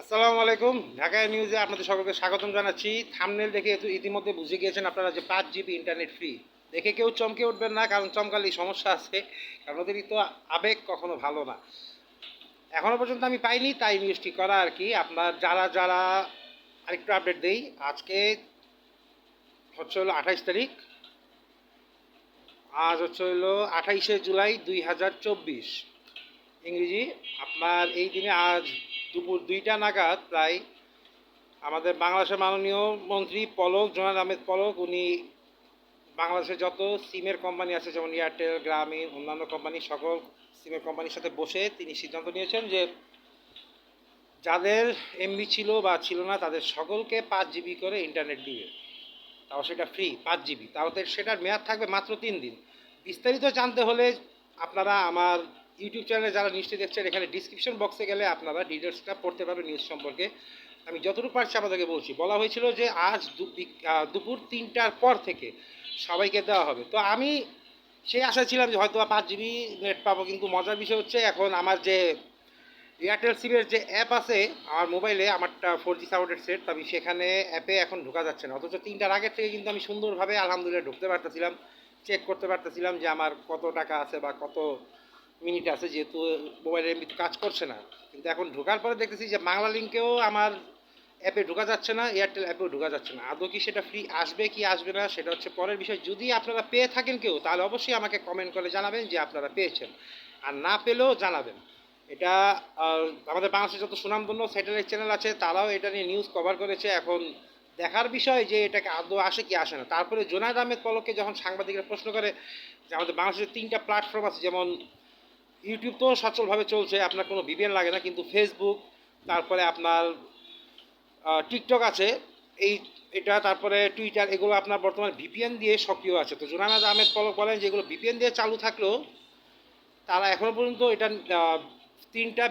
আসসালামু আলাইকুম। ঢাকা নিউজে আপনাদের সকলকে স্বাগতম জানাচ্ছি। থামনেল দেখে ইতিমধ্যে বুঝে গিয়েছেন আপনারা যে পাঁচ জিবি ইন্টারনেট ফ্রি দেখে কেউ চমকে উঠবেন না, কারণ চমকালেই সমস্যা আছে। কারণ ওদেরই তো আবেগ কখনো ভালো না। এখনও পর্যন্ত আমি পাইনি, তাই নিউজটি করা আর কি। আপনার যারা যারা আরেকটু আপডেট দেই, আজকে হচ্ছে হলো আঠাইশ তারিখ। আজ হচ্ছে হলো আঠাইশে জুলাই দুই হাজার চব্বিশ। ইংরেজি, আপনার এই দিনে আজ দুপুর দুইটা নাগাদ প্রায় আমাদের বাংলাদেশের মাননীয় মন্ত্রী পলক জোনাদ আহমেদ পলক, উনি বাংলাদেশের যত সিমের কোম্পানি আছে, যেমন এয়ারটেল, গ্রামীণ, অন্যান্য কোম্পানি, সকল সিমের কোম্পানির সাথে বসে তিনি সিদ্ধান্ত নিয়েছেন যে যাদের এমবি ছিল বা ছিল না, তাদের সকলকে পাঁচ জিবি করে ইন্টারনেট দিবে। তাও সেটা ফ্রি পাঁচ জিবি। তাও সেটার মেয়াদ থাকবে মাত্র তিন দিন। বিস্তারিত জানতে হলে আপনারা আমার ইউটিউব চ্যানেলে যারা নিউজটি দেখছেন, এখানে ডিসক্রিপশন বক্সে গেলে আপনারা ডিটেলসটা পড়তে পারবেন নিউজ সম্পর্কে। আমি যতটুকু পারছি আপনাদেরকে বলছি। বলা হয়েছিল যে আজ দুপুর তিনটার পর থেকে সবাইকে দেওয়া হবে। তো আমি সেই আশা ছিলাম যে হয়তো পাঁচ জিবি নেট পাবো, কিন্তু মজার বিষয় হচ্ছে এখন আমার যে এয়ারটেল সিমের যে অ্যাপ আছে, আমার মোবাইলে আমারটা ফোর জি সাপোর্টেড সেট আমি সেখানে অ্যাপে এখন ঢোকা যাচ্ছে না। অথচ তিনটার আগের থেকে কিন্তু আমি সুন্দরভাবে আলহামদুলিল্লাহ ঢুকতে পারতেছিলাম চেক করতে পারতেছিলাম যে আমার কত টাকা আছে বা কত মিনিট আছে, যেহেতু মোবাইলের এমবি কাজ করছে না। কিন্তু এখন ঢোকার পরে দেখতেছি যে বাংলা লিঙ্কেও আমার অ্যাপে ঢোকা যাচ্ছে না এয়ারটেল অ্যাপেও ঢোকা যাচ্ছে না। আদৌ কি সেটা ফ্রি আসবে, কি আসবে না, সেটা হচ্ছে পরের বিষয়। যদি আপনারা পেয়ে থাকেন কেউ, তাহলে অবশ্যই আমাকে কমেন্ট করে জানাবেন যে আপনারা পেয়েছেন। আর না পেলেও জানাবেন। এটা আমাদের বাংলাদেশের যত সুনামধন্য স্যাটেলাইট চ্যানেল আছে, তারাও এটা নিয়ে নিউজ কভার করেছে। এখন দেখার বিষয় যে এটাকে আদৌ আসে কি আসে না। তারপরে জোনায়দ আহমেদ পলককে যখন সাংবাদিকরা প্রশ্ন করে যে আমাদের বাংলাদেশের তিনটা প্ল্যাটফর্ম আছে, যেমন ইউটিউব তো সচলভাবে চলছে, আপনার কোনো ভিপিএন লাগে না, কিন্তু ফেসবুক তারপরে আপনার টিকটক আছে, এই, এটা, তারপরে টুইটার এগুলো আপনার বর্তমানে ভিপিএন দিয়ে সক্রিয় আছে। তো জোনায়দ আহমেদ পলক বলেন যেগুলো ভিপিএন দিয়ে চালু থাকলেও তারা এখনও পর্যন্ত এটা তিনটা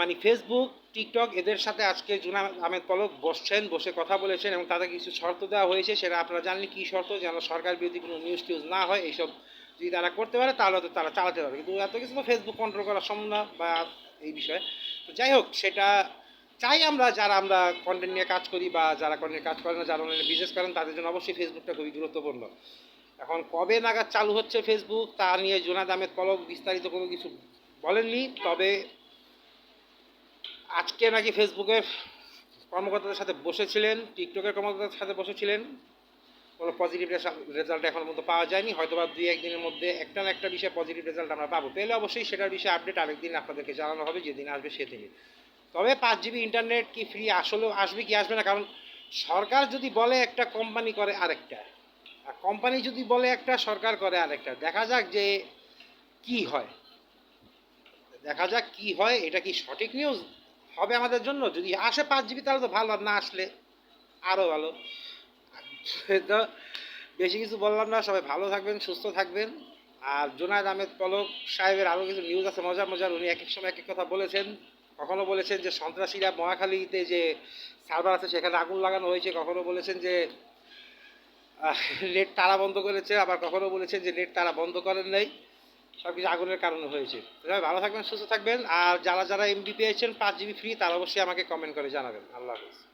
মানে ফেসবুক টিকটক এদের সাথে আজকে জুনা আহমেদ পলক বসছেন, বসে কথা বলেছেন এবং তাদের কিছু শর্ত দেওয়া হয়েছে, সেটা আপনারা জানলে কী শর্ত, যেন সরকার বিরোধী কোনো নিউজ টিউজ না হয়, এইসব যদি তারা করতে পারে, তাহলে হয়তো তারা চালাতে পারবে। কিন্তু এত কিছু ফেসবুক কন্ট্রোল করা সম্ভব না বা এই বিষয়ে। তো যাই হোক, সেটা চাই আমরা যারা আমরা কন্টেন্ট নিয়ে কাজ করি বা যারা কন্টেন্ট কাজ করেন যারা অনলাইনে বিজনেস করেন, তাদের জন্য অবশ্যই ফেসবুকটা খুবই গুরুত্বপূর্ণ। এখন কবে নাগাদ চালু হচ্ছে ফেসবুক তা নিয়ে জোনাদ আহমেদ পলক বিস্তারিত কোনো কিছু বলেননি, তবে আজকে নাকি ফেসবুকের কর্মকর্তাদের সাথে বসেছিলেন টিকটকের কর্মকর্তাদের সাথে বসেছিলেন। কোনো পজিটিভ রেজাল্ট এখন মতো পাওয়া যায়নি। হয়তো বা দুই, একদিনের মধ্যে একটা না একটা বিষয়ে পজিটিভ রেজাল্ট আমরা পাবো। পেলে অবশ্যই সেটার বিষয়ে আপডেট আরেকদিন আপনাদেরকে জানানো হবে, যেদিন আসবে সেদিনই। তবে পাঁচ জিবি ইন্টারনেট কি ফ্রি আসলেও আসবে কি আসবে না? কারণ সরকার যদি বলে একটা কোম্পানি করে আরেকটা। আর কোম্পানি যদি বলে একটা, সরকার করে আরেকটা। দেখা যাক যে কি হয়। দেখা যাক কি হয়, এটা কি সঠিক নিউজ হবে আমাদের জন্য? যদি আসে পাঁচ জিবি, তাহলে তো ভালো। আর না আসলে আরও ভালো। তো বেশি কিছু বললাম না, সবাই ভালো থাকবেন, সুস্থ থাকবেন। আর জোনায়দ আহমেদ পলক সাহেবের আরও কিছু নিউজ আছে, মজার মজার, উনি এক এক সময় এক এক কথা বলেছেন। কখনো বলেছেন যে সন্ত্রাসীরা মহাখালীতে যে সার্ভার আছে, সেখানে আগুন লাগানো হয়েছে। কখনো বলেছেন যে নেট তারা বন্ধ করেছে। আবার কখনো বলেছেন যে নেট তারা বন্ধ করেন নাই। সব কিছু আগুনের কারণে হয়েছে। সবাই ভালো থাকবেন, সুস্থ থাকবেন। আর যারা যারা এমবি পেয়েছেন, পাঁচ জিবি ফ্রি তারা অবশ্যই আমাকে কমেন্ট করে জানাবেন। আল্লাহ হাফিজ।